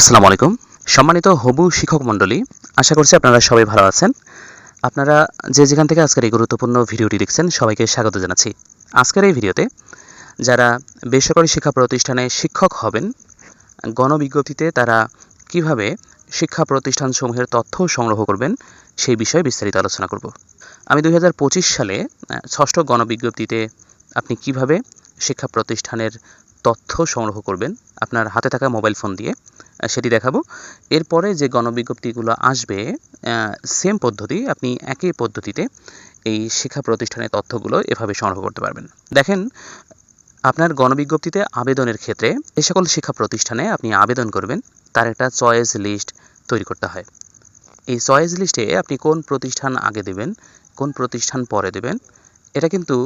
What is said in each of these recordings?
আসসালামু আলাইকুম। সম্মানিত হবু শিক্ষক মণ্ডলী, আশা করছি আপনারা সবাই ভালো আছেন। আপনারা যে যেখান থেকে আজকের এই গুরুত্বপূর্ণ ভিডিওটি দেখছেন, সবাইকে স্বাগত জানাচ্ছি। আজকের এই ভিডিওতে যারা বেসরকারি শিক্ষা প্রতিষ্ঠানে শিক্ষক হবেন, গণবিজ্ঞপ্তিতে তারা কীভাবে শিক্ষা প্রতিষ্ঠানসমূহের তথ্য সংগ্রহ করবেন, সেই বিষয়ে বিস্তারিত আলোচনা করব। আমি দু হাজার পঁচিশ সালে ষষ্ঠ গণবিজ্ঞপ্তিতে আপনি কীভাবে শিক্ষা প্রতিষ্ঠানের তথ্য সংগ্রহ করবেন, আপনার হাতে থাকা মোবাইল ফোন দিয়ে। সেটি দেখাবো। এরপরে যে গণবিজ্ঞপ্তিগুলো আসবে সেম পদ্ধতি, আপনি একই পদ্ধতিতে এই শিক্ষা প্রতিষ্ঠানের তথ্যগুলো এভাবে সংগ্রহ করতে পারবেন। দেখেন, আপনার গণবিজ্ঞপ্তিতে আবেদনের ক্ষেত্রে যে সকল শিক্ষা প্রতিষ্ঠানে আপনি আবেদন করবেন, তার একটা চয়েস লিস্ট তৈরি করতে হয়। এই চয়েস লিস্টে আপনি কোন প্রতিষ্ঠান আগে দেবেন, কোন প্রতিষ্ঠান পরে দেবেন, এটা কিন্তু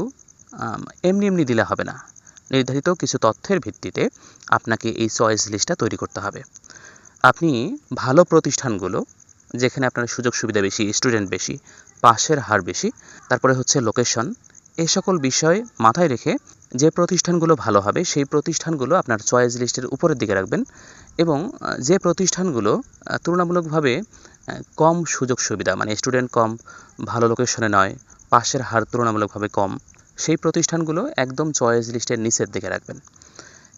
এমনি এমনি দিলে হবে না। নির্ধারিত কিছু তথ্যের ভিত্তিতে আপনাকে এই চয়েস লিস্টটা তৈরি করতে হবে। আপনি ভালো প্রতিষ্ঠানগুলো, যেখানে আপনার সুযোগ সুবিধা বেশি স্টুডেন্ট বেশি, পাশের হার বেশি, তারপরে হচ্ছে লোকেশন এই সকল বিষয় মাথায় রেখে যে প্রতিষ্ঠানগুলো ভালো হবে, সেই প্রতিষ্ঠানগুলো আপনার চয়েস লিস্টের উপরের দিকে রাখবেন এবং যে প্রতিষ্ঠানগুলো তুলনামূলকভাবে কম সুযোগ সুবিধা মানে স্টুডেন্ট কম, ভালো লোকেশনে নয়, পাশের হার তুলনামূলকভাবে কম, সেই প্রতিষ্ঠানগুলো একদম চয়েস লিস্টের নিচের দিকে রাখবেন।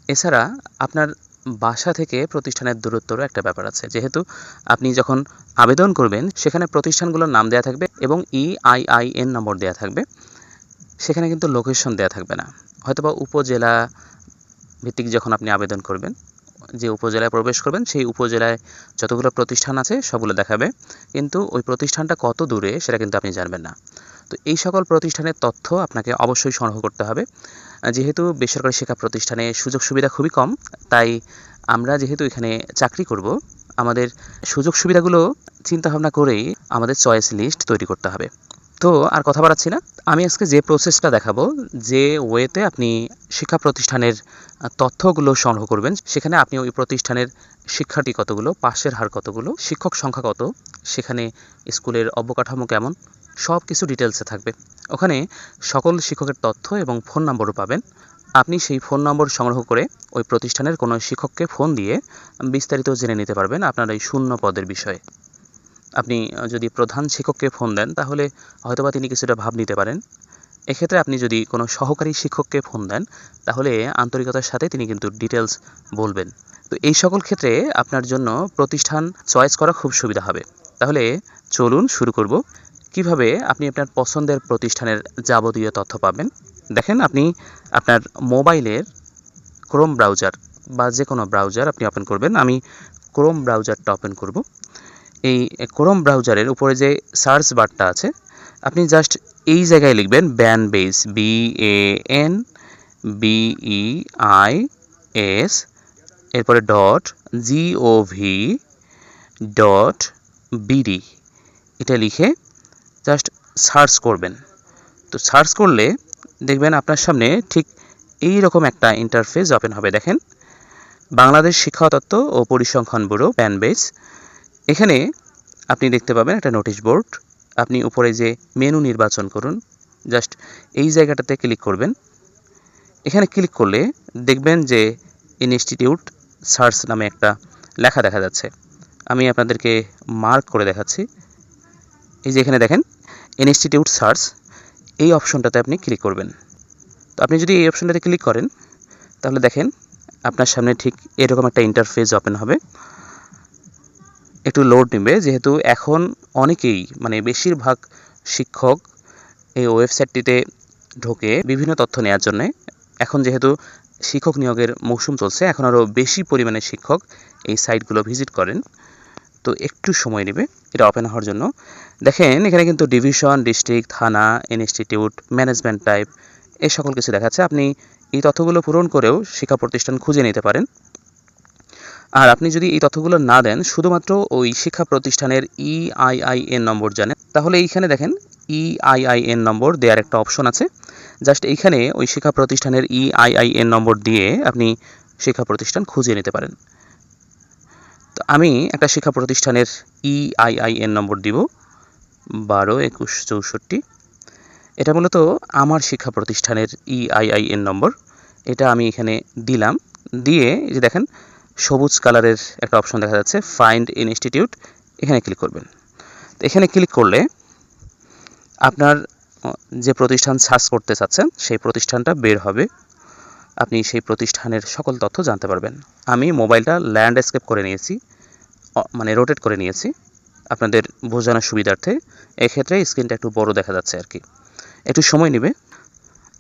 এছাড়া আপনার বাসা থেকে প্রতিষ্ঠানের দূরত্বরও একটা ব্যাপার আছে। যেহেতু আপনি যখন আবেদন করবেন, সেখানে প্রতিষ্ঠানগুলোর নাম দেওয়া থাকবে এবং E ইআইআইএন নম্বর দেওয়া থাকবে। সেখানে কিন্তু লোকেশন দেওয়া থাকবে না। হয়তোবা উপজেলা ভিত্তিক যখন আপনি আবেদন করবেন, যে উপজেলায় প্রবেশ করবেন, সেই উপজেলায় যতগুলো প্রতিষ্ঠান আছে, সবগুলো দেখাবে। কিন্তু ওই প্রতিষ্ঠানটা কত দূরে, সেটা কিন্তু আপনি জানবেন না। তো এই সকল প্রতিষ্ঠানের তথ্য আপনাকে অবশ্যই সংগ্রহ করতে হবে। যেহেতু বেসরকারি শিক্ষা প্রতিষ্ঠানে সুযোগ সুবিধা খুবই কম, তাই আমরা যেহেতু এখানে চাকরি করব, আমাদের সুযোগ সুবিধাগুলো চিন্তা ভাবনা করেই আমাদের চয়েস লিস্ট তৈরি করতে হবে। তো আর কথা বাড়াচ্ছি না। আমি আজকে যে প্রসেসটা দেখাবো, যে ওয়েতে আপনি শিক্ষা প্রতিষ্ঠানের তথ্যগুলো সংগ্রহ করবেন, সেখানে আপনি ওই প্রতিষ্ঠানের শিক্ষার্থী কতগুলো, পাশের হার কতগুলো, শিক্ষক সংখ্যা কত, সেখানে স্কুলের অবকাঠামো কেমন সব কিছু ডিটেলসে থাকবে। ওখানে সকল শিক্ষকের তথ্য এবং ফোন নম্বরও পাবেন। আপনি সেই ফোন নম্বর সংগ্রহ করে ওই প্রতিষ্ঠানের কোনো শিক্ষককে ফোন দিয়ে বিস্তারিত জেনে নিতে পারবেন আপনার এই শূন্য পদের বিষয়ে। আপনি যদি প্রধান শিক্ষককে ফোন দেন, তাহলে হয়তোবা তিনি কিছুটা ভাব নিতে পারেন। এক্ষেত্রে আপনি যদি কোনো সহকারী শিক্ষককে ফোন দেন, তাহলে আন্তরিকতার সাথে তিনি কিন্তু ডিটেলস বলবেন। তো এই সকল ক্ষেত্রে আপনার জন্য প্রতিষ্ঠান চয়েস করা খুব সুবিধা হবে। তাহলে চলুন শুরু করব। কীভাবে আপনি আপনার পছন্দের প্রতিষ্ঠানের যাবতীয় তথ্য পাবেন? দেখেন, আপনি আপনার মোবাইলের ক্রোম ব্রাউজার বা যে কোনো ব্রাউজার আপনি ওপেন করবেন। আমি ক্রোম ব্রাউজারটা ওপেন করব। এই ক্রোম ব্রাউজারের উপরে যে সার্চ বারটা আছে, আপনি জাস্ট এই জায়গায় লিখবেন BANBEIS B A N B E I S এরপরে dot G O V dot BD এটা লিখে জাস্ট সার্চ করবেন। তো সার্চ করলে দেখবেন আপনার সামনে ঠিক এই রকম একটা ইন্টারফেস ওপেন হবে, দেখেন। বাংলাদেশ শিক্ষা তত্ত্ব ও পরিসংখ্যান ব্যুরো প্যানবেজ এখানে আপনি দেখতে পাবেন একটা নোটিশ বোর্ড আপনি উপরে যে মেনু নির্বাচন করুন জাস্ট এই জায়গাটাতে ক্লিক করবেন। এখানে ক্লিক করলে দেখবেন যে ইনস্টিটিউট সার্চ নামে একটা লেখা দেখা যাচ্ছে। আমি আপনাদেরকে মার্ক করে দেখাচ্ছি। এই যে এখানে দেখেন ইনস্টিটিউট সার্চ, এই অপশনটাতে আপনি ক্লিক করবেন। তো আপনি যদি এই অপশনটাতে ক্লিক করেন, তাহলে দেখেন আপনার সামনে ঠিক এরকম একটা ইন্টারফেস ওপেন হবে। একটু লোড নেবে, যেহেতু এখন অনেকেই মানে বেশিরভাগ শিক্ষক এই ওয়েবসাইটটিতে ঢোকে বিভিন্ন তথ্য নেওয়ার জন্য। এখন যেহেতু শিক্ষক নিয়োগের মৌসুম চলছে, এখন আরও বেশি পরিমাণে শিক্ষক এই সাইটগুলো ভিজিট করেন। তো একটু সময় নেবে, এটা ওপেন হওয়ার জন্য। দেখেন, এখানে কিন্তু ডিভিশন, ডিস্ট্রিক্ট, থানা, ইনস্টিটিউট, ম্যানেজমেন্ট টাইপ, এই সকল কিছু দেখাচ্ছে। আপনি এই তথ্যগুলো পূরণ করেও শিক্ষা প্রতিষ্ঠান খুঁজে নিতে পারেন। আর আপনি যদি এই তথ্যগুলো না দেন, শুধুমাত্র ওই শিক্ষা প্রতিষ্ঠানের E ইআইআইএন নম্বর জানেন, তাহলে এইখানে দেখেন E ইআইআইএন নম্বর দেওয়ার একটা অপশন আছে। জাস্ট এইখানে ওই শিক্ষা প্রতিষ্ঠানের E ইআইআইএন নম্বর দিয়ে আপনি শিক্ষা প্রতিষ্ঠান খুঁজে নিতে পারেন। তো আমি একটা শিক্ষা প্রতিষ্ঠানের E ইআইআইএন নম্বর দিব। বারো, একুশ, চৌষট্টি। এটা মূলত আমার শিক্ষা প্রতিষ্ঠানের E ইআইআইএন নম্বর। এটা আমি এখানে দিলাম। দিয়ে এই যে দেখেন, সবুজ কালারের একটা অপশন দেখা যাচ্ছে ফাইন্ড ইনস্টিটিউট এখানে ক্লিক করবেন। তো এখানে ক্লিক করলে আপনার যে প্রতিষ্ঠান সার্চ করতে চাচ্ছেন, সেই প্রতিষ্ঠানটা বের হবে। আপনি সেই প্রতিষ্ঠানের সকল তথ্য জানতে পারবেন। আমি মোবাইলটা ল্যান্ডস্কেপ করে নিয়েছি মানে রোটেট করে নিয়েছি। আপনাদের বোঝানোর সুবিধার্থে এক্ষেত্রে স্ক্রিনটা একটু বড় দেখা যাচ্ছে আর কি। একটু সময় নেবে।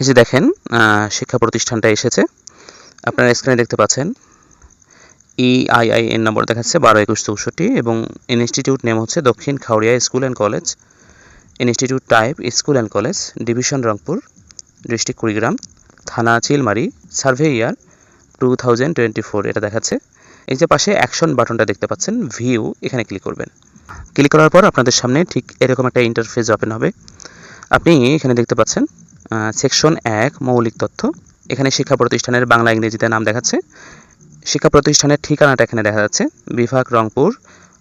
এই যে দেখেন শিক্ষা প্রতিষ্ঠানটা এসেছে। আপনারা স্ক্রিনে দেখতে পাচ্ছেন E ইআইআইএন নম্বর দেখাচ্ছে, বারো একুশ চৌষট্টি, এবং ইনস্টিটিউট নেম হচ্ছে Dakshin Khauria school and college institute type school and college division Rangpur district Kurigram, থানা Chilmari survey year two thousand twenty four এটা দেখাচ্ছে। এই যে পাশে অ্যাকশন বাটনটা দেখতে পাচ্ছেন ভিউ এখানে ক্লিক করবেন। ক্লিক করার পর আপনাদের সামনে ঠিক এরকম একটা ইন্টারফেস ওপেন হবে। আপনি এখানে দেখতে পাচ্ছেন সেকশন এক, মৌলিক তথ্য। এখানে শিক্ষা প্রতিষ্ঠানের বাংলা, ইংরেজিতে নাম দেখাচ্ছে। শিক্ষা প্রতিষ্ঠানের ঠিকানাটা এখানে দেখা যাচ্ছে। বিভাগ, রংপুর,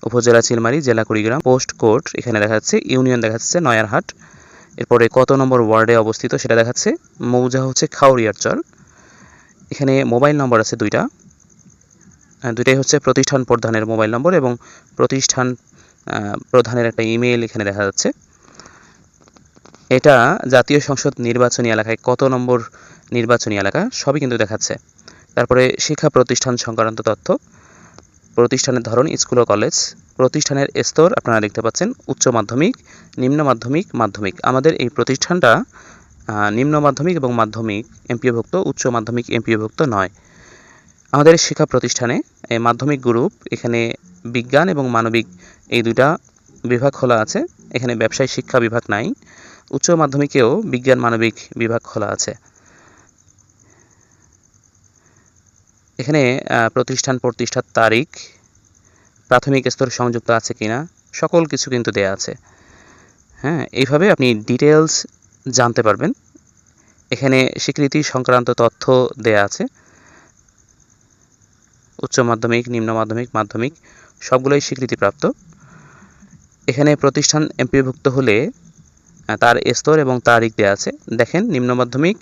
উপজেলা, চিলমারি, জেলা, কুড়িগ্রাম। পোস্ট কোড এখানে দেখা যাচ্ছে। ইউনিয়ন দেখা যাচ্ছে, নয়ারহাট। এরপরে কত নম্বর ওয়ার্ডে অবস্থিত সেটা দেখাচ্ছে। মৌজা হচ্ছে খাউরিয়ার চর। এখানে মোবাইল নম্বর আছে দুইটা। দুইটাই হচ্ছে প্রতিষ্ঠান প্রধানের মোবাইল নম্বর এবং প্রতিষ্ঠান প্রধানের একটা ইমেল এখানে দেখা যাচ্ছে। এটা জাতীয় সংসদ নির্বাচনী এলাকায় কত নম্বর নির্বাচনী এলাকা সবই কিন্তু দেখাচ্ছে। তারপরে শিক্ষা প্রতিষ্ঠান সংক্রান্ত তথ্য। প্রতিষ্ঠানের ধরন, স্কুল ও কলেজ। প্রতিষ্ঠানের স্তর আপনারা দেখতে পাচ্ছেন, উচ্চ মাধ্যমিক, নিম্ন মাধ্যমিক মাধ্যমিক। আমাদের এই প্রতিষ্ঠানটা নিম্ন মাধ্যমিক এবং মাধ্যমিক এমপিওভুক্ত, উচ্চ মাধ্যমিক এমপিওভুক্ত নয়। আমাদের শিক্ষা প্রতিষ্ঠানে মাধ্যমিক গ্রুপ এখানে বিজ্ঞান এবং মানবিক এই দুটা বিভাগ খোলা আছে। এখানে ব্যবসায় শিক্ষা বিভাগ নাই, উচ্চ মাধ্যমিকেও বিজ্ঞান, মানবিক বিভাগ খোলা আছে। এখানে প্রতিষ্ঠান প্রতিষ্ঠার তারিখ, প্রাথমিক স্তর সংযুক্ত আছে কিনা, সকল কিছু কিন্তু দেয়া আছে। হ্যাঁ এইভাবে আপনি ডিটেলস জানতে পারবেন। এখানে স্বীকৃতি সংক্রান্ত তথ্য দেয়া আছে। উচ্চ মাধ্যমিক, নিম্ন মাধ্যমিক মাধ্যমিক, সবগুলোই স্বীকৃতিপ্রাপ্ত। এখানে প্রতিষ্ঠান এমপিভুক্ত হলে তার স্তর এবং তারিখ দেওয়া আছে। দেখেন, নিম্ন মাধ্যমিক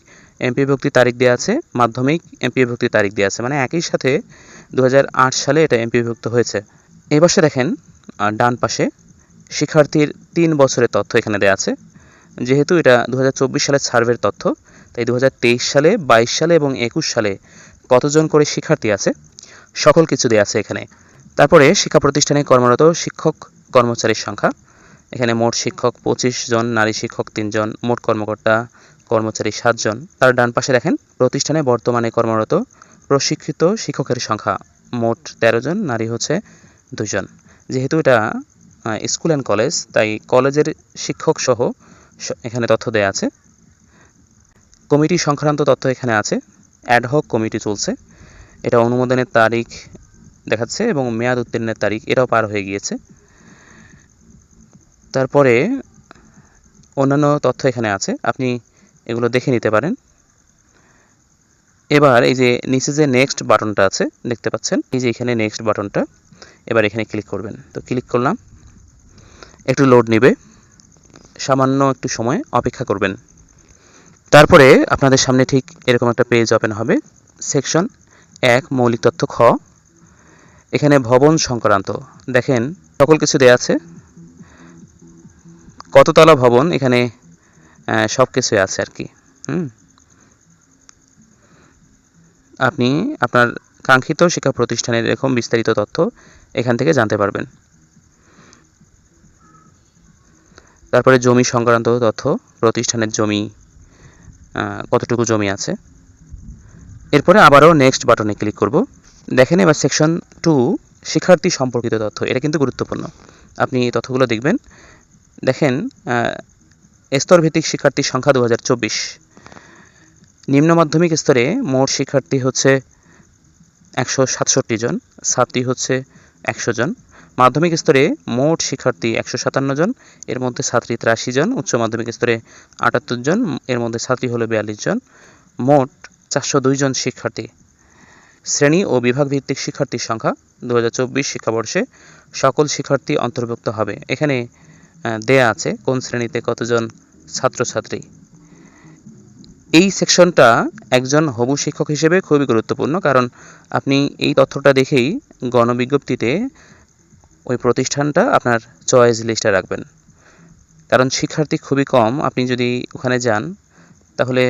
এমপি ভক্তি তারিখ দেওয়া আছে, মাধ্যমিক এমপি ভক্তি তারিখ দেওয়া আছে। মানে একই সাথে দু হাজার আট সালে এটা এমপিভুক্ত হয়েছে। এই পাশে দেখেন ডান পাশে শিক্ষার্থীর তিন বছরের তথ্য এখানে দেওয়া আছে। যেহেতু এটা দু সালের সার্ভের তথ্য, তাই দু হাজার তেইশ সালে, বাইশ সালে এবং একুশ সালে কতজন করে শিক্ষার্থী আছে সকল কিছু দেওয়া আছে এখানে। তারপরে শিক্ষা প্রতিষ্ঠানে কর্মরত শিক্ষক কর্মচারীর সংখ্যা। এখানে মোট শিক্ষক পঁচিশ জন, নারী শিক্ষক তিনজন মোট কর্মকর্তা কর্মচারী সাতজন তার ডান পাশে দেখেন, প্রতিষ্ঠানে বর্তমানে কর্মরত প্রশিক্ষিত শিক্ষকের সংখ্যা মোট তেরো জন, নারী হচ্ছে দুজন যেহেতু এটা স্কুল অ্যান্ড কলেজ, তাই কলেজের শিক্ষক সহ এখানে তথ্য দেওয়া আছে। কমিটি সংক্রান্ত তথ্য এখানে আছে। অ্যাডহক কমিটি চলছে। এটা অনুমোদনের তারিখ দেখাচ্ছে এবং মেয়াদ উত্তীর্ণের তারিখ এটাও পার হয়ে গিয়েছে। তারপরে অন্যান্য তথ্য এখানে আছে, আপনি এগুলো দেখে নিতে পারেন। এবার এই যে নিচে যে নেক্সট বাটনটা আছে, দেখতে পাচ্ছেন? এই যে এখানে নেক্সট বাটনটা এবার এখানে ক্লিক করবেন। তো ক্লিক করলাম, একটু লোড নেবে, সামান্য একটু সময় অপেক্ষা করবেন। তারপরে আপনাদের সামনে ঠিক এরকম একটা পেজ ওপেন হবে সেকশন এক মৌলিক তথ্য খ। এখানে ভবন সংক্রান্ত। দেখেন, সকল কিছু দেয়া আছে। কততলা ভবন, এখানে সব কিছুই আছে আর কি। হুম? আপনি আপনার কাঙ্ক্ষিত শিক্ষা প্রতিষ্ঠানের এরকম বিস্তারিত তথ্য এখান থেকে জানতে পারবেন। তারপরে জমি সংক্রান্ত তথ্য, প্রতিষ্ঠানের জমি কতটুকু জমি আছে। এরপরে আবারও নেক্সট বাটনে ক্লিক করব। দেখেন এবার সেকশন টু শিক্ষার্থী সম্পর্কিত তথ্য, এটা কিন্তু গুরুত্বপূর্ণ। আপনি এই তথ্যগুলো দেখবেন। দেখেন স্তরভিত্তিক শিক্ষার্থীর সংখ্যা দু হাজার চব্বিশ। নিম্ন মাধ্যমিক স্তরে মোট শিক্ষার্থী হচ্ছে একশো সাতষট্টি জন, ছাত্রী হচ্ছে একশো জন। মাধ্যমিক স্তরে মোট শিক্ষার্থী একশো সাতান্ন জন, এর মধ্যে ছাত্রী তিরাশি জন, উচ্চ মাধ্যমিক স্তরে আটাত্তর জন, এর মধ্যে ছাত্রী হলো বিয়াল্লিশ জন। মোট চারশো দুই জন শিক্ষার্থী। শ্রেণি ও বিভাগ ভিত্তিক শিক্ষার্থীর সংখ্যা দু হাজার চব্বিশ শিক্ষাবর্ষে সকল শিক্ষার্থী অন্তর্ভুক্ত হবে। এখানে দেয়া আছে কোন শ্রেণীতে কতজন ছাত্রছাত্রী। এই সেকশনটা একজন হবু শিক্ষক হিসেবে খুবই গুরুত্বপূর্ণ, কারণ আপনি এই তথ্যটা দেখেই গণবিজ্ঞপ্তিতে ওই প্রতিষ্ঠানটা আপনার চয়েস লিস্টে রাখবেন। কারণ শিক্ষার্থী খুবই কম। আপনি যদি ওখানে যান, তাহলে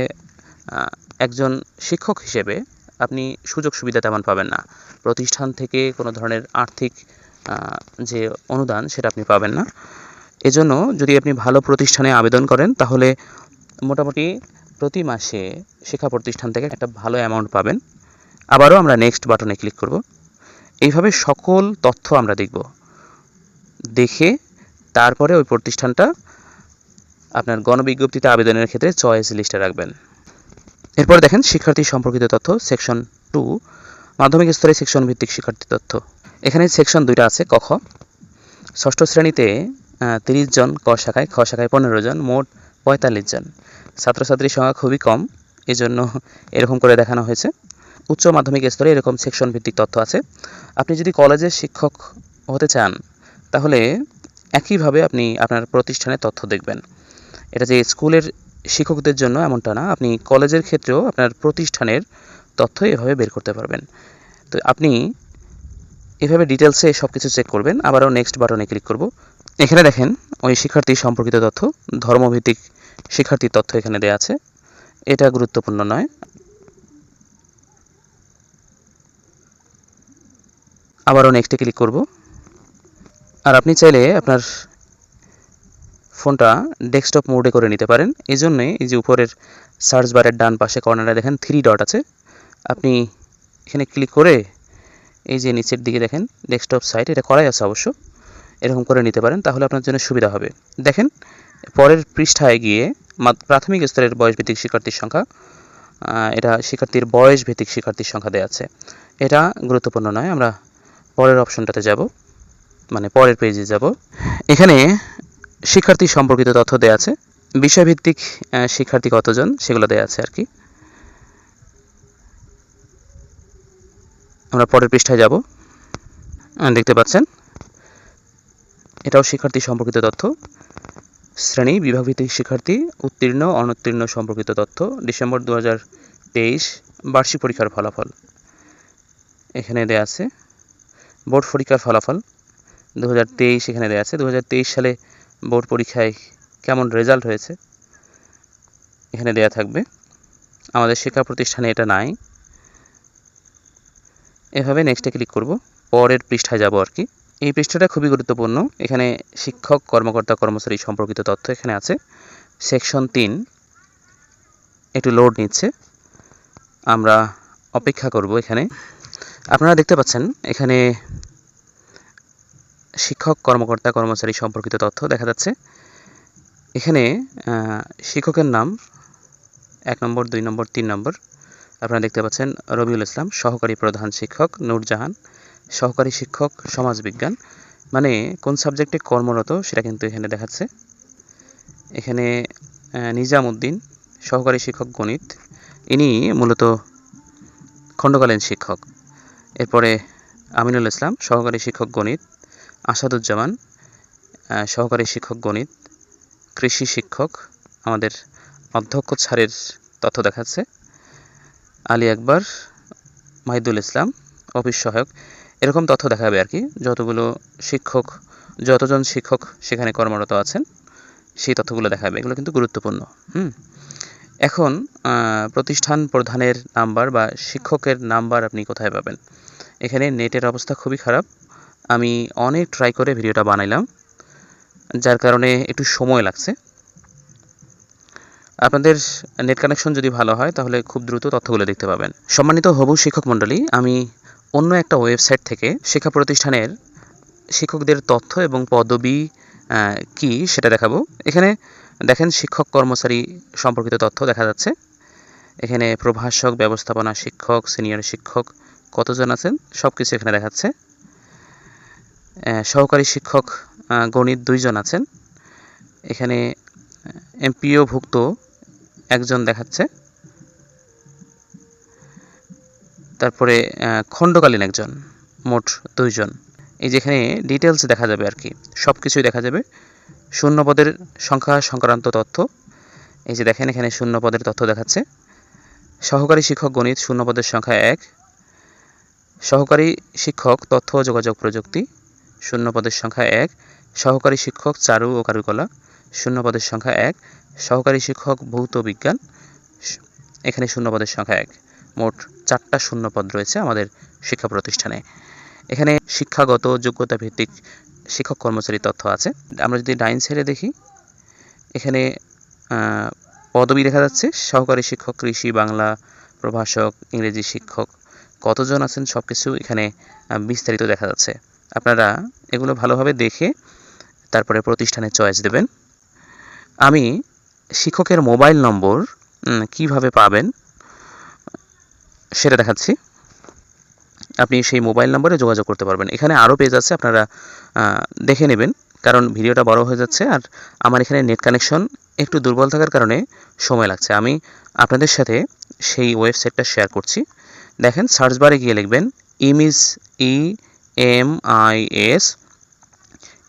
একজন শিক্ষক হিসেবে আপনি সুযোগ সুবিধা তেমন পাবেন না। প্রতিষ্ঠান থেকে কোনো ধরনের আর্থিক যে অনুদান সেটা আপনি পাবেন না। এজন্য যদি আপনি ভালো প্রতিষ্ঠানে আবেদন করেন, তাহলে মোটামুটি প্রতি মাসে শিক্ষা প্রতিষ্ঠান থেকে একটা ভালো অ্যামাউন্ট পাবেন। আবারও আমরা নেক্সট বাটনে ক্লিক করব। এইভাবে সকল তথ্য আমরা দেখব। দেখে তারপরে ওই প্রতিষ্ঠানটা আপনার গণবিজ্ঞপ্তিতে আবেদনের ক্ষেত্রে চয়েস লিস্টে রাখবেন। এরপর দেখেন শিক্ষার্থী সম্পর্কিত তথ্য সেকশন টু মাধ্যমিক স্তরে সেকশন ভিত্তিক শিক্ষার্থী তথ্য। এখানে সেকশন দুইটা আছে, ক, খ। ষষ্ঠ শ্রেণীতে তিরিশ জন ক শাখায়, খ শাখায় পনেরো জন, মোট পঁয়তাল্লিশ জন। ছাত্রছাত্রীর সংখ্যা খুবই কম, এজন্য এরকম করে দেখানো হয়েছে। উচ্চ মাধ্যমিক স্তরে এরকম সেকশন ভিত্তিক তথ্য আছে। আপনি যদি কলেজের শিক্ষক হতে চান, তাহলে একইভাবে আপনি আপনার প্রতিষ্ঠানের তথ্য দেখবেন। এটা যে স্কুলের শিক্ষকদের জন্য এমনটা না, আপনি কলেজের ক্ষেত্রেও আপনার প্রতিষ্ঠানের তথ্য এভাবে বের করতে পারবেন। তো আপনি এভাবে ডিটেলসে সব কিছু চেক করবেন, আবারও নেক্সট বাটনে ক্লিক করব। এখানে দেখেন, ওই শিক্ষার্থী সম্পর্কিত তথ্য, ধর্মভিত্তিক শিক্ষার্থীর তথ্য এখানে দেওয়া আছে। এটা গুরুত্বপূর্ণ নয়। আবারও নেক্সটে ক্লিক করব। আর আপনি চাইলে আপনার ফোনটা ডেস্কটপ মোডে করে নিতে পারেন। এই জন্যে এই যে উপরের সার্চ বারের ডান পাশে কর্নারে দেখেন থ্রি ডট আছে। আপনি এখানে ক্লিক করে এই যে নিচের দিকে দেখেন ডেস্কটপ সাইট, এটা করাই আছে অবশ্য। এরকম করে নিতে পারেন, তাহলে আপনার জন্য সুবিধা হবে। দেখেন, পরের পৃষ্ঠায় গিয়ে প্রাথমিক স্তরের বয়সভিত্তিক শিক্ষার্থীর সংখ্যা এটা শিক্ষার্থীর বয়স ভিত্তিক শিক্ষার্থীর সংখ্যা দেওয়া আছে। এটা গুরুত্বপূর্ণ নয়, আমরা পরের অপশনটাতে যাব মানে পরের পেজে যাব। এখানে শিক্ষার্থী সম্পর্কিত তথ্য দেওয়া আছে। বিষয়ভিত্তিক শিক্ষার্থী কতজন, সেগুলো দেওয়া আছে আর কি। আমরা পরের পৃষ্ঠায় যাব। দেখতে পাচ্ছেন। এটাও শিক্ষার্থী সম্পর্কিত তথ্য। শ্রেণি, বিভাগভিত্তিক শিক্ষার্থী, উত্তীর্ণ, অনুত্তীর্ণ সম্পর্কিত তথ্য, ডিসেম্বর দু হাজার তেইশ, বার্ষিক পরীক্ষার ফলাফল। এখানে দেয়া আছে, বোর্ড পরীক্ষার ফলাফল। দু হাজার তেইশ এখানে দেওয়া আছে। দু হাজার তেইশ সালে বোর্ড পরীক্ষায় কেমন রেজাল্ট হয়েছে, এখানে দেয়া থাকবে। আমাদের শিক্ষা প্রতিষ্ঠানে এটা নাই। এভাবে নেক্সটে ক্লিক করব। পরের পৃষ্ঠায় যাব আর কি। এই পৃষ্ঠাটা খুবই গুরুত্বপূর্ণ। এখানে শিক্ষক, কর্মকর্তা, কর্মচারী সম্পর্কিত তথ্য এখানে আছে। সেকশন তিন, একটু লোড নিচ্ছে। আমরা অপেক্ষা করব এখানে। আপনারা দেখতে পাচ্ছেন, এখানে শিক্ষক কর্মকর্তা কর্মচারী সম্পর্কিত তথ্য দেখা যাচ্ছে। এখানে শিক্ষকের নাম এক নম্বর দুই নম্বর তিন নম্বর। আপনারা দেখতে পাচ্ছেন রবিউল ইসলাম সহকারী প্রধান শিক্ষক নূরজাহান সহকারী শিক্ষক সমাজবিজ্ঞান। মানে কোন সাবজেক্টে কর্মরত সেটা কিন্তু এখানে দেখাচ্ছে। এখানে আহ, নিজামউদ্দিন সহকারী শিক্ষক গণিত। ইনি মূলত খণ্ডকালীন শিক্ষক। এরপরে আমিনুল ইসলাম সহকারী শিক্ষক গণিত। আসাদুজ্জামান সহকারী শিক্ষক গণিত, কৃষি শিক্ষক, আমাদের অধ্যক্ষ ছাড়ের তথ্য দেখাচ্ছে। আলী আকবর, মাহিদুল ইসলাম, অফিস সহায়ক, এরকম তথ্য দেখাবে আর কি, যতগুলো শিক্ষক, যতজন শিক্ষক সেখানে কর্মরত আছেন, সেই তথ্যগুলো দেখাবে। এগুলো কিন্তু গুরুত্বপূর্ণ, হুম। এখন প্রতিষ্ঠান প্রধানের নাম্বার বা শিক্ষকের নাম্বার আপনি কোথায় পাবেন? এখানে নেটের অবস্থা খুবই খারাপ। আমি অনেক ট্রাই করে ভিডিওটা বানাইলাম, যার কারণে একটু সময় লাগছে। আপনাদের নেট কানেকশন যদি ভালো হয়, তাহলে খুব দ্রুত তথ্যগুলো দেখতে পাবেন। সম্মানিত হবু শিক্ষক মণ্ডলী, আমি অন্য একটা ওয়েবসাইট থেকে শিক্ষা প্রতিষ্ঠানের শিক্ষকদের তথ্য এবং পদবি কি সেটা দেখাবো। এখানে দেখেন শিক্ষক কর্মচারী সম্পর্কিত তথ্য দেখা যাচ্ছে। এখানে প্রভাষক, ব্যবস্থাপনা শিক্ষক সিনিয়র শিক্ষক, কতজন আছেন? সব কিছু এখানে দেখাচ্ছে। সহকারী শিক্ষক গণিত দুইজন আছেন। এখানে এমপিও ভুক্ত একজন দেখাচ্ছে। তারপরে খণ্ডকালীন একজন, মোট দুইজন। এই যেখানে ডিটেলস দেখা যাবে আর কি সব কিছুই দেখা যাবে। শূন্যপদের সংখ্যা, সংক্রান্ত তথ্য। এই যে দেখেন, এখানে শূন্য পদের তথ্য দেখাচ্ছে। সহকারী শিক্ষক গণিত শূন্য পদের সংখ্যা এক। সহকারী শিক্ষক, তথ্য, যোগাযোগ প্রযুক্তি। শূন্য পদের সংখ্যা এক, সহকারী শিক্ষক চারু ও কারুকলা। শূন্য পদের সংখ্যা এক, সহকারী শিক্ষক ভৌত বিজ্ঞান। এখানে শূন্য পদের সংখ্যা এক। মোট চারটা শূন্য পদ রয়েছে আমাদের শিক্ষা প্রতিষ্ঠানে। এখানে শিক্ষাগত যোগ্যতা ভিত্তিক শিক্ষক কর্মচারী তথ্য আছে। আমরা যদি ডাইন সাইডে দেখি, এখানে পদবি দেখা যাচ্ছে। সহকারী শিক্ষক, কৃষি, বাংলা প্রভাষক, ইংরেজি শিক্ষক, কতজন আছেন সব কিছু এখানে বিস্তারিত দেখা যাচ্ছে। আপনারা এগুলো ভালোভাবে দেখে তারপরে প্রতিষ্ঠানে চয়েস দেবেন। আমি শিক্ষকের মোবাইল নম্বর কীভাবে পাবেন, সেটা দেখাচ্ছি। আপনি সেই মোবাইল নম্বরে যোগাযোগ করতে পারবেন। এখানে আরও পেজ আছে, আপনারা দেখে নেবেন। কারণ ভিডিওটা বড় হয়ে যাচ্ছে আর আমার এখানে নেট কানেকশন একটু দুর্বল থাকার কারণে সময় লাগছে। আমি আপনাদের সাথে সেই ওয়েবসাইটটা শেয়ার করছি। দেখেন, সার্চ বারে গিয়ে লিখবেন, EMIS E M I S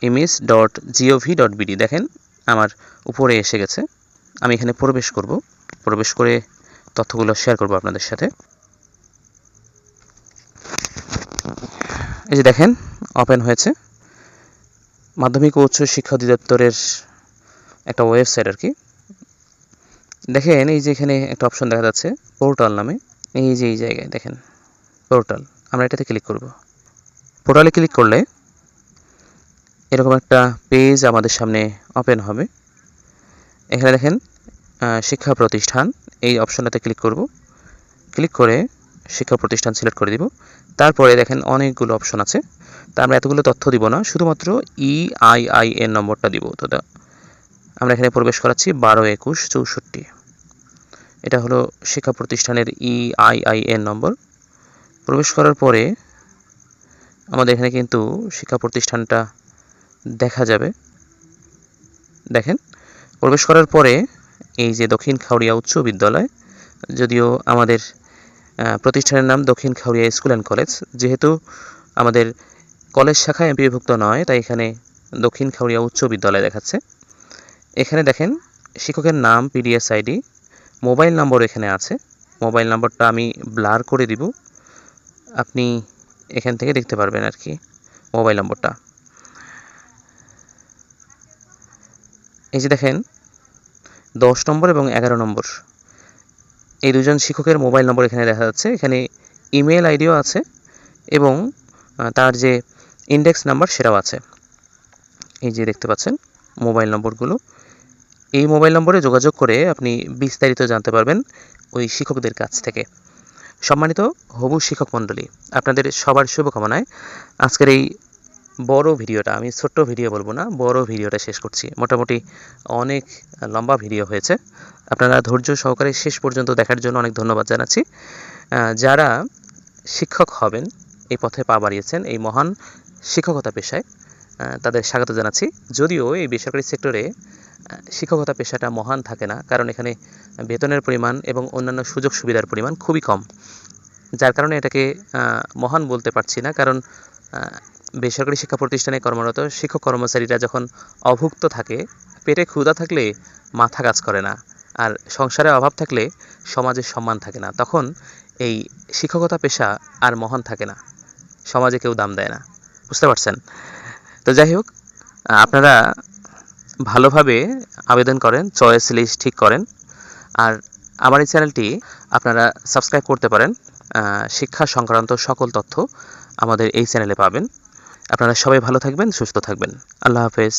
EMIS dot gov dot BD দেখেন আমার উপরে এসে গেছে। আমি এখানে প্রবেশ করব। প্রবেশ করে তথ্যগুলো শেয়ার করব আপনাদের সাথে। এই যে দেখেন ওপেন হয়েছে। মাধ্যমিক ও উচ্চ শিক্ষা অধিদপ্তরের একটা ওয়েবসাইট আর কি। দেখেন, এই যে এখানে একটা অপশন দেখা যাচ্ছে পোর্টাল নামে। এই যে এই জায়গায়, দেখেন পোর্টাল আমরা এটাতে ক্লিক করব। পোর্টালে ক্লিক করলে এরকম একটা পেজ আমাদের সামনে ওপেন হবে। এখানে দেখেন শিক্ষা প্রতিষ্ঠান, এই অপশনটাতে ক্লিক করব। ক্লিক করে শিক্ষা প্রতিষ্ঠান সিলেক্ট করে দিব। তারপরে দেখেন অনেকগুলো অপশন আছে। তা আমরা এতগুলো তথ্য দিব না, শুধুমাত্র ই আই আই এন নম্বরটা দিব। তো আমরা এখানে প্রবেশ করাচ্ছি বারো একুশ চৌষট্টি। এটা হলো শিক্ষা প্রতিষ্ঠানের ই আই আই এন নম্বর। প্রবেশ করার পরে আমাদের এখানে কিন্তু শিক্ষা প্রতিষ্ঠানটা দেখা যাবে। দেখেন, প্রবেশ করার পরে এই যে দক্ষিণ খাউড়িয়া উচ্চ বিদ্যালয়, যদিও আমাদের প্রতিষ্ঠানের নাম দক্ষিণ খাউড়িয়া স্কুল অ্যান্ড কলেজ, যেহেতু আমাদের কলেজ শাখা এমপিভুক্ত নয়, তাই এখানে দক্ষিণ খাউড়িয়া উচ্চ বিদ্যালয় দেখাচ্ছে। এখানে দেখেন, শিক্ষকের নাম পিডিএস আইডি মোবাইল নম্বর এখানে আছে। মোবাইল নম্বরটা আমি ব্লার করে দিব। আপনি এখান থেকে দেখতে পারবেন আর কি, মোবাইল নম্বরটা। এই যে দেখেন, দশ নম্বর এবং এগারো নম্বর। এই দুজন শিক্ষকের মোবাইল নম্বর এখানে দেখা যাচ্ছে। এখানে ইমেল আইডিও আছে এবং তার যে ইন্ডেক্স নাম্বার সেটাও আছে। এই যে দেখতে পাচ্ছেন, মোবাইল নম্বরগুলো। এই মোবাইল নম্বরে যোগাযোগ করে আপনি বিস্তারিত জানতে পারবেন ওই শিক্ষকদের কাছ থেকে। সম্মানিত হবু শিক্ষক মণ্ডলী, আপনাদের সবার শুভকামনায় আজকের এই বড় ভিডিওটা, আমি ছোট্ট ভিডিও বলব না, বড় ভিডিওটা শেষ করছি। মোটামুটি অনেক লম্বা ভিডিও হয়েছে। আপনারা ধৈর্য সহকারে শেষ পর্যন্ত দেখার জন্য অনেক ধন্যবাদ জানাচ্ছি। যারা শিক্ষক হবেন, এই পথে পা বাড়িয়েছেন, এই মহান শিক্ষকতা পেশায় তাদের স্বাগত জানাচ্ছি। যদিও এই বেসরকারি সেক্টরে শিক্ষকতা পেশাটা মহান থাকে না, কারণ এখানে বেতনের পরিমাণ এবং অন্যান্য সুযোগ সুবিধার পরিমাণ খুবই কম। যার কারণে এটাকে মহান বলতে পারছি না, কারণ বেসরকারি শিক্ষা প্রতিষ্ঠানে কর্মরত শিক্ষক কর্মচারীরা যখন অভুক্ত থাকে, পেটে ক্ষুধা থাকলে মাথা কাজ করে না, আর সংসারে অভাব থাকলে সমাজের সম্মান থাকে না, তখন এই শিক্ষকতা পেশা আর মহান থাকে না, সমাজে কেউ দাম দেয় না। বুঝতে পারছেন? তো যাই হোক আপনারা ভালোভাবে আবেদন করেন চয়েস লিস্ট ঠিক করেন। আর আমার এই চ্যানেলটি আপনারা সাবস্ক্রাইব করতে পারেন। শিক্ষা সংক্রান্ত সকল তথ্য আমাদের এই চ্যানেলে পাবেন। আপনারা সবাই ভালো থাকবেন, সুস্থ থাকবেন। আল্লাহ হাফেজ।